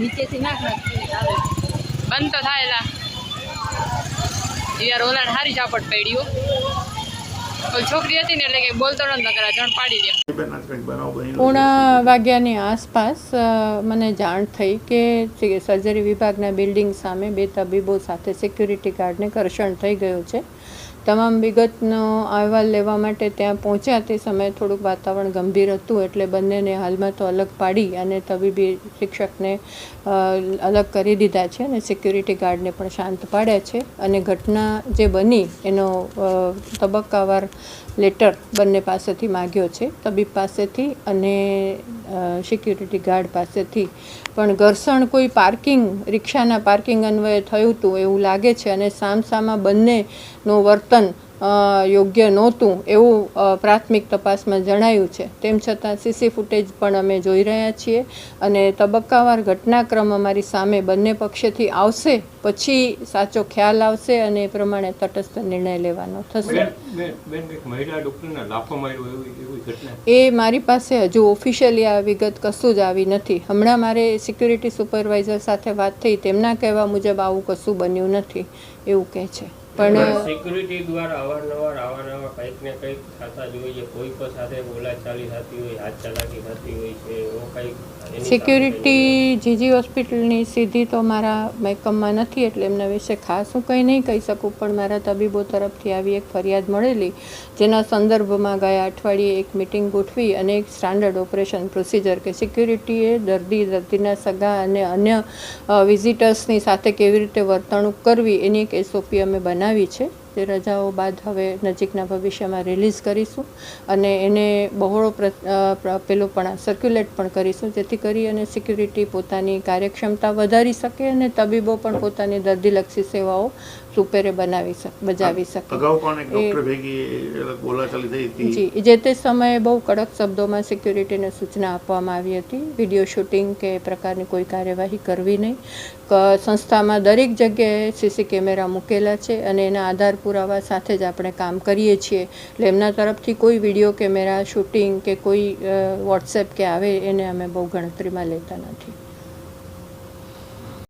નીચેથી નાખ બંધ તો થાય એલા યાર, ઓલાને હારી ઝાપટ પડ્યું છોકરી હતી ને એટલે કે બોલતો નતો કરા જણ પાડી દે. પૂણા વાગ્યાની આસપાસ મને જાણ થઈ કે સર્જરી વિભાગના બિલ્ડિંગ સામે બે તબીબો સાથે સિક્યુરિટી ગાર્ડને ઘર્ષણ થઈ ગયું છે. તમામ વિગતનો અહેવાલ લેવા માટે ત્યાં પહોંચ્યા તે સમયે થોડુંક વાતાવરણ ગંભીર હતું એટલે બંનેને હાલમાં તો અલગ પાડી અને તબીબી શિક્ષકને અલગ કરી દીધા છે અને સિક્યુરિટી ગાર્ડને પણ શાંત પાડ્યા છે અને ઘટના જે બની એનો તબક્કાવાર લેટર બંને પાસેથી માગ્યો છે. તબીબ પાસેથી અને સિક્યુરિટી ગાર્ડ પાસેથી. પણ ઘર્ષણ કોઈ પાર્કિંગ રિક્ષાના પાર્કિંગ અન્વયે થયું હતું એવું લાગે છે અને સામસામા બંનેનું વર્તન યોગ્ય નહોતું એવું પ્રાથમિક તપાસમાં જણાયું છે. તેમ છતાં સીસી ફૂટેજ પણ અમે જોઈ રહ્યા છીએ અને તબક્કાવાર ઘટનાક્રમ અમારી સામે બંને પક્ષેથી આવશે પછી સાચો ખ્યાલ આવશે અને એ પ્રમાણે તટસ્થ નિર્ણય લેવાનો થશે. એ મારી પાસે હજુ ઓફિશિયલી આ વિગત કશું જ આવી નથી. હમણાં મારે સિક્યુરિટી સુપરવાઇઝર સાથે વાત થઈ તેમના કહેવા મુજબ આવું કશું બન્યું નથી એવું કહે છે. પણ સિક્યુરિટી દ્વારા અવારનવાર અવારનવાર કંઈક ને કંઈક થતા જ હોય છે. કોઈ પણ સાથે બોલાચાલી થતી હોય હાથ ચલાકી થતી હોય છે એવો કંઈક સિક્યુરિટી જીજી હોસ્પિટલની સીધી તો મારા મહેકમમાં નથી એટલે એમના વિશે ખાસ હું કંઈ નહીં કહી શકું પણ મારા તબીબો તરફથી આવી એક ફરિયાદ મળેલી જેના સંદર્ભમાં ગયા અઠવાડિયે એક મિટિંગ ગોઠવી અને એક સ્ટાન્ડર્ડ ઓપરેશન પ્રોસિજર કે સિક્યુરિટીએ દર્દી દર્દીના સગા અને અન્ય વિઝિટર્સની સાથે કેવી રીતે વર્તણૂક કરવી એની એક એસઓપી અમે બનાવી છે. તે રજાઓ બાદ હવે નજીકના ભવિષ્યમાં રિલીઝ કરીશું અને એને બહોળો પેલો પણ સર્ક્યુલેટ પણ કરીશું. જેથી કરી અને સિક્યુરિટી પોતાની કાર્યક્ષમતા વધારી શકે અને તબીબો પણ પોતાની દર્દીલક્ષી સેવાઓ સુપેરે બનાવી શકે બજાવી શકે. અગાઉ પણ એક ડોક્ટર ભેગી બોલાચાલી થઈ હતી? જી જે તે સમયે બહુ કડક શબ્દોમાં સિક્યુરિટીને સૂચના આપવામાં આવી હતી. વીડિયો શૂટિંગ કે પ્રકારની કોઈ કાર્યવાહી કરવી નહીં. સંસ્થામાં દરેક જગ્યાએ સીસી કેમેરા મૂકેલા છે અને એના આધાર પુરાવા સાથે જ આપણે કામ કરીએ છીએ. એટલે એમના તરફથી કોઈ વીડિયો કેમેરા શૂટિંગ કે કોઈ વોટ્સએપ કે આવે એને અમે બહુ ગણતરીમાં લેતા નથી.